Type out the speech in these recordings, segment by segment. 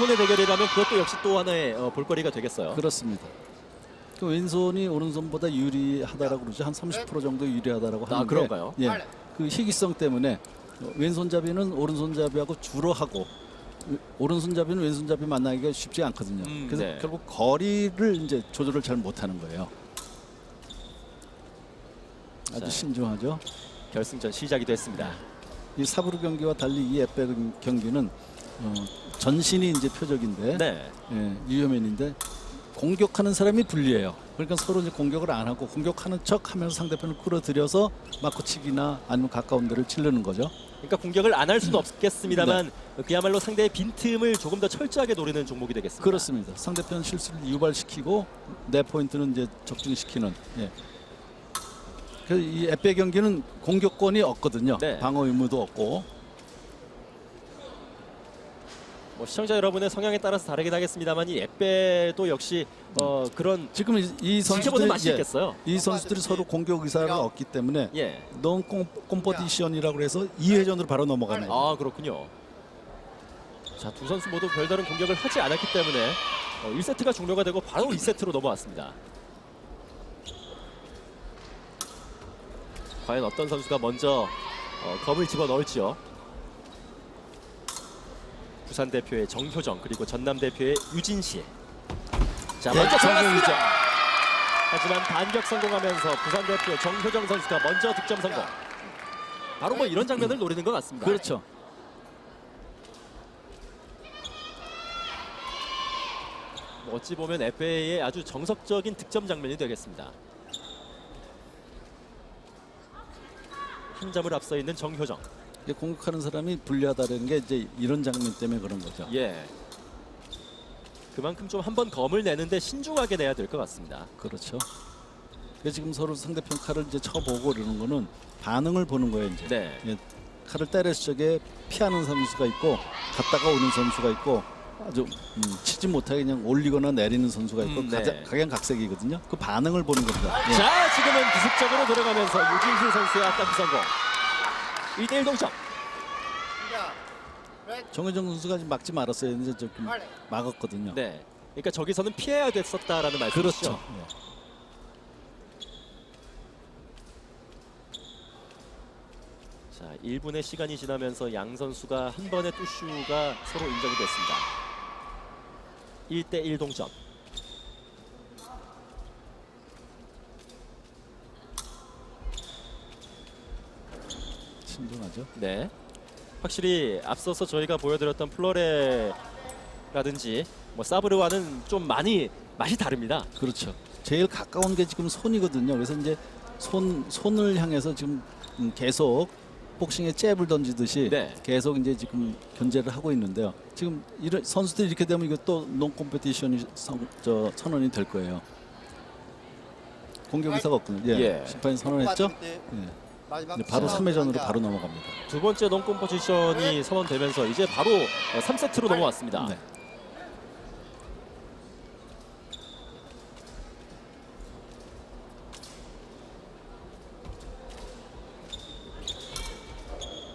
손의 대결이라면 그것도 역시 또 하나의 어, 볼거리가 되겠어요. 그렇습니다. 그 왼손이 오른손보다 유리하다라고 그러죠. 한 30% 정도 유리하다라고 아, 하는데 그런가요? 예. 그 희귀성 때문에 어, 왼손잡이는 오른손잡이하고 주로 하고 왼- 오른손잡이는 왼손잡이 만나기가 쉽지 않거든요. 음, 그래서 네. 결국 거리를 이제 조절을 잘 못하는 거예요. 아주 자. 신중하죠. 결승전 시작이 됐습니다. 이 사브르 경기와 달리 이 에페 경기는 어, 전신이 이제 표적인데 네. 예, 유효면인데 공격하는 사람이 불리해요. 그러니까 서로 이제 공격을 안 하고 공격하는 척하면서 상대편을 끌어들여서 맞고치기나 아니면 가까운 데를 찌르는 거죠. 그러니까 공격을 안 할 수는 네. 없겠습니다만 그야말로 상대의 빈틈을 조금 더 철저하게 노리는 종목이 되겠습니다. 그렇습니다. 상대편 실수를 유발시키고 내 포인트는 이제 적중시키는. 예. 그래서 이 에페 경기는 공격권이 없거든요. 네. 방어 의무도 없고. 뭐 시청자 여러분의 성향에 따라서 다르긴 하겠습니다만 이 앱배도 역시 어, 그런 지금 이- 이 지켜보는 선수들이 맛이 예, 있겠어요. 이 선수들이 서로 공격 의사가 없기 때문에 예. 넌 콤포디션이라고 해서 2회전으로 바로 넘어가는 거예요. 아 그렇군요. 자 두 선수 모두 별다른 공격을 하지 않았기 때문에 어, 1세트가 종료가 되고 바로 2세트로 넘어왔습니다. 과연 어떤 선수가 먼저 어, 검을 집어 넣을지요. 부산 대표의 정효정 그리고 전남 대표의 유진시. 자 네, 먼저 성공이죠. 들어갔습니다. 하지만 반격 성공하면서 부산 대표 정효정 선수가 먼저 득점 성공. 바로 뭐 이런 장면을 노리는 것 같습니다. 그렇죠. 뭐 어찌 보면 FA의 아주 정석적인 득점 장면이 되겠습니다. 한 점을 앞서 있는 정효정. 공격하는 사람이 불리하다는 게 이제 이런 장면 때문에 그런 거죠. 예. 그만큼 좀 한 번 검을 내는데 신중하게 내야 될 것 같습니다. 그렇죠. 그래서 지금 서로 상대편 칼을 이제 쳐보고 이러는 거는 반응을 보는 거예요 이제. 네. 예, 칼을 때렸을 적에 피하는 선수가 있고 갔다가 오는 선수가 있고 아주 음, 치지 못하게 그냥 올리거나 내리는 선수가 있고 음, 네. 가장 각양각색이거든요. 그 반응을 보는 겁니다. 예. 자, 지금은 기습적으로 들어가면서 유진실 선수의 아까 성공. 1대1 동점. 정혜정 선수가 지금 막지 말았어야 했는데 조금 막았거든요. 네. 그러니까 저기서는 피해야 됐었다라는 말씀이시죠. 그렇죠. 예. 자, 1분의 시간이 지나면서 양 선수가 한 번의 투슈가 서로 인정이 됐습니다. 1대 1 동점. 신중하죠. 네. 확실히 앞서서 저희가 보여드렸던 플로레라든지 뭐 사브르와는 좀 많이 맛이 다릅니다. 그렇죠. 제일 가까운 게 지금 손이거든요. 그래서 이제 손 손을 향해서 지금 음, 계속 복싱에 잽을 던지듯이 네. 계속 이제 지금 견제를 하고 있는데요. 지금 이런 선수들이 이렇게 되면 이거 또논 콤페티션이 선, 저 선언이 될 거예요. 공격 의사가 없군요. 예. 예. 심판이 선언했죠? 예. 이제 바로 3회전으로 바로 넘어갑니다. 두 번째 넌콤 포지션이 선언되면서 이제 바로 3세트로 넘어왔습니다. 네.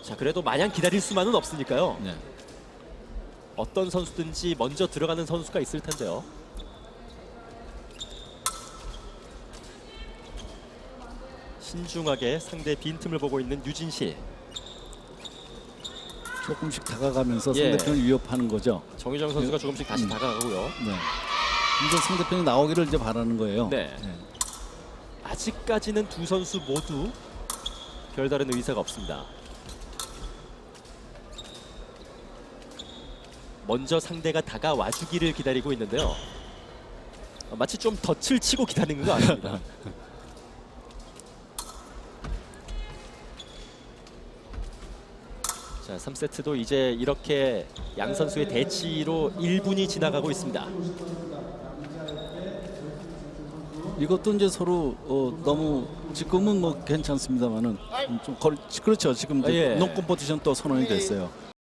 자, 그래도 마냥 기다릴 수만은 없으니까요. 네. 어떤 선수든지 먼저 들어가는 선수가 있을 텐데요. 신중하게 상대 빈틈을 보고 있는 유진실. 조금씩 다가가면서 예. 상대편을 위협하는 거죠. 정유정 선수가 조금씩 다시 음. 다가가고요. 네. 이제 상대편이 나오기를 이제 바라는 거예요. 네. 네. 아직까지는 두 선수 모두 별다른 의사가 없습니다. 먼저 상대가 다가와 주기를 기다리고 있는데요. 어, 마치 좀 덫을 치고 기다리는 것 같습니다. 자, 3세트도 이제 이렇게 양 선수의 대치로 1분이 지나가고 있습니다. 이것도 이제 서로 어, 너무 지금은 뭐 괜찮습니다만은 음, 좀 걸, 그렇죠 지금 아, 예. 논 컴포티션 또 선언이 됐어요.